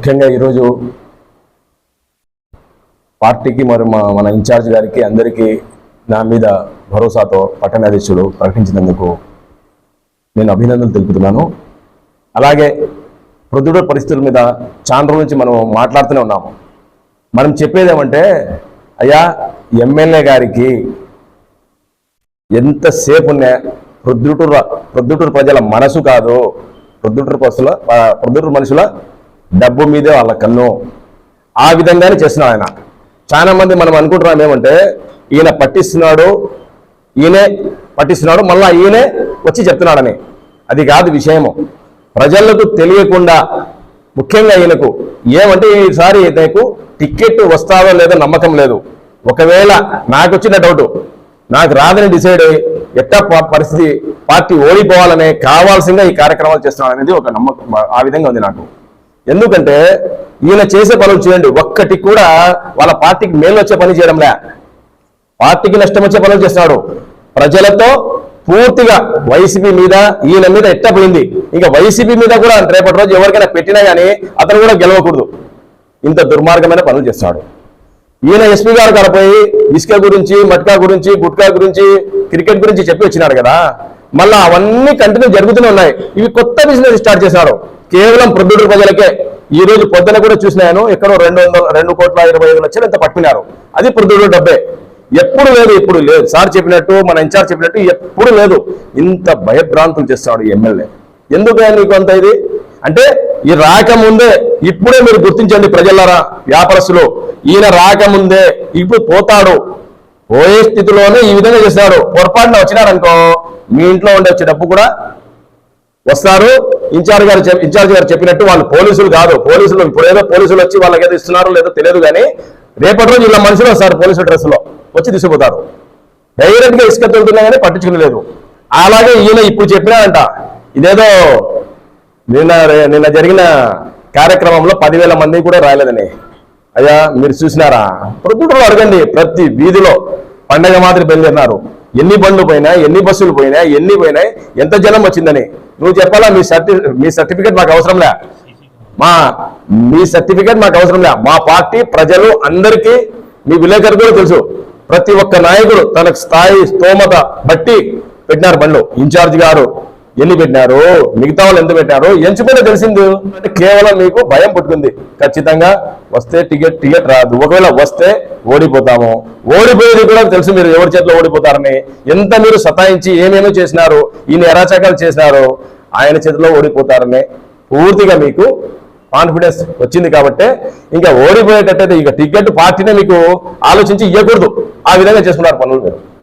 ముఖ్యంగా ఈరోజు పార్టీకి మరి మా మన ఇన్ఛార్జ్ గారికి అందరికీ నా మీద భరోసాతో పట్టణాధ్యక్షుడు ప్రకటించినందుకు నేను అభినందనలు తెలుపుతున్నాను. అలాగే ప్రొద్దుడ పరిస్థితుల మీద చాలా రోజుల నుంచి మనం మాట్లాడుతూనే ఉన్నాము. మనం చెప్పేది ఏమంటే అయ్యా ఎమ్మెల్యే గారికి ఎంతసేపు ఉన్నా ప్రొద్దుటూరు ప్రొద్దుటూరు ప్రజల మనసు కాదు. ప్రొద్దుటూరు పసుల ప్రొద్దుటూరు మనుషుల డబ్బు మీదే వాళ్ళ కన్ను ఆ విధంగానే చేసిన ఆయన. చాలా మంది మనం అనుకుంటున్నాం ఏమంటే ఈయన పట్టిస్తున్నాడు ఈయనే పట్టిస్తున్నాడు మళ్ళా ఈయనే వచ్చి చెప్తున్నాడని. అది కాదు విషయము. ప్రజలకు తెలియకుండా ముఖ్యంగా ఈయనకు ఏమంటే ఈసారి ఈయనకు టికెట్ వస్తాదో లేదో నమ్మకం లేదు. ఒకవేళ నాకు వచ్చిన డౌటు నాకు రాదని డిసైడ్ అయ్యి ఎట్టా పరిస్థితి పార్టీ ఓడిపోవాలనే కావాల్సిందే ఈ కార్యక్రమాలు చేస్తున్నాడు అనేది ఒక నమ్మకం ఆ విధంగా ఉంది నాకు. ఎందుకంటే ఈయన చేసే పనులు చేయండి ఒక్కటి కూడా వాళ్ళ పార్టీకి మేలు వచ్చే పని చేయడంలే. పార్టీకి నష్టం వచ్చే పనులు చేస్తున్నాడు. ప్రజలతో పూర్తిగా వైసీపీ మీద ఈయన మీద ఎట్టపోయింది ఇంకా వైసీపీ మీద కూడా రేపటి రోజు ఎవరికైనా పెట్టినా కానీ అతను కూడా గెలవకూడదు. ఇంత దుర్మార్గమైన పనులు చేస్తున్నాడు. ఈయన ఎస్పీ గారు కలపోయి ఇసుక గురించి మట్కా గురించి గుట్కా గురించి క్రికెట్ గురించి చెప్పి వచ్చినాడు కదా. మళ్ళా అవన్నీ కంటిన్యూ జరుగుతూనే ఉన్నాయి. ఇవి కొత్త బిజినెస్ స్టార్ట్ చేశాడు కేవలం ప్రొద్దుటూరు ప్రజలకే ఈ రోజు పొద్దున కూడా చూసినాను ఎక్కడో రెండు వందల రెండు కోట్ల ఇరవై ఐదు లక్షలు ఎంత పట్టుకున్నారు అది ప్రొద్దుటూరు డబ్బే. ఎప్పుడు లేదు ఇప్పుడు లేదు. సార్ చెప్పినట్టు మన ఇన్ఛార్జ్ చెప్పినట్టు ఎప్పుడు లేదు. ఇంత భయభ్రాంతులు చేస్తాడు ఈ ఎమ్మెల్యే. ఎందుకు నీకు అంత ఇది? అంటే ఈ రాకముందే ఇప్పుడే మీరు గుర్తించండి ప్రజలరా వ్యాపారస్తులు. ఈయన రాకముందే ఇప్పుడు పోతాడు. పోయే స్థితిలోనే ఈ విధంగా చేస్తాడు. పొరపాటున వచ్చినారనుకో మీ ఇంట్లో ఉండే వచ్చే డబ్బు కూడా వస్తారు ఇన్ఛార్జ్ గారు ఇన్ఛార్జ్ గారు చెప్పినట్టు వాళ్ళు పోలీసులు కాదు. పోలీసులు ఇప్పుడు ఏదో పోలీసులు వచ్చి వాళ్ళకి ఏదో ఇస్తున్నారో లేదో తెలియదు కానీ రేపటి రోజు ఇలా మనుషులు వస్తారు పోలీసు డ్రెస్లో. వచ్చి తీసుకుపోతారు. డైరెక్ట్గా ఇసుక తోలుతున్నా కానీ పట్టించుకునేలేదు. అలాగే ఈయన ఇప్పుడు చెప్పినాడంట. ఇదేదో నిన్న నిన్న జరిగిన కార్యక్రమంలో పదివేల మంది కూడా రాలేదని. అయ్యా మీరు చూసినారా? ప్రొద్దుటూరు అడగండి. ప్రతి వీధిలో పండగ మాదిరి బయలుదేరినారు. ఎన్ని బండ్లు పోయినా ఎన్ని బస్సులు పోయినా ఎన్ని పోయినాయి ఎంత జనం వచ్చిందని. నువ్వు చెప్పాలా మీ సర్టి మీ సర్టిఫికేట్ మాకు అవసరంలే? మా మీ సర్టిఫికేట్ మాకు అవసరం లే మా పార్టీ ప్రజలు అందరికీ మీ విలేకరు తెలుసు. ప్రతి ఒక్క నాయకుడు తనకు స్థాయి స్తోమత బట్టి పెట్టినారు బండ్లు. ఇన్ఛార్జ్ గారు ఎన్ని పెట్టినారు? మిగతా వాళ్ళు ఎంత పెట్టారు? ఎంచుకుంటే తెలిసింది. అంటే కేవలం మీకు భయం పుట్టుకుంది. ఖచ్చితంగా వస్తే టికెట్ టికెట్ రాదు. ఒకవేళ వస్తే ఓడిపోతాము. ఓడిపోయేది కూడా తెలుసు మీరు ఎవరి చేతిలో ఓడిపోతారని. ఎంత మీరు సతాయించి ఏమేమో చేసినారు? ఈయన ఎరాచకాలు చేసినారు? ఆయన చేతిలో ఓడిపోతారని పూర్తిగా మీకు కాన్ఫిడెన్స్ వచ్చింది కాబట్టి ఇంకా ఓడిపోయేటట్టయితే ఇక టికెట్ పార్టీనే మీకు ఆలోచించి ఇవ్వకూడదు ఆ విధంగా చేసుకున్నారు పనులు మీరు.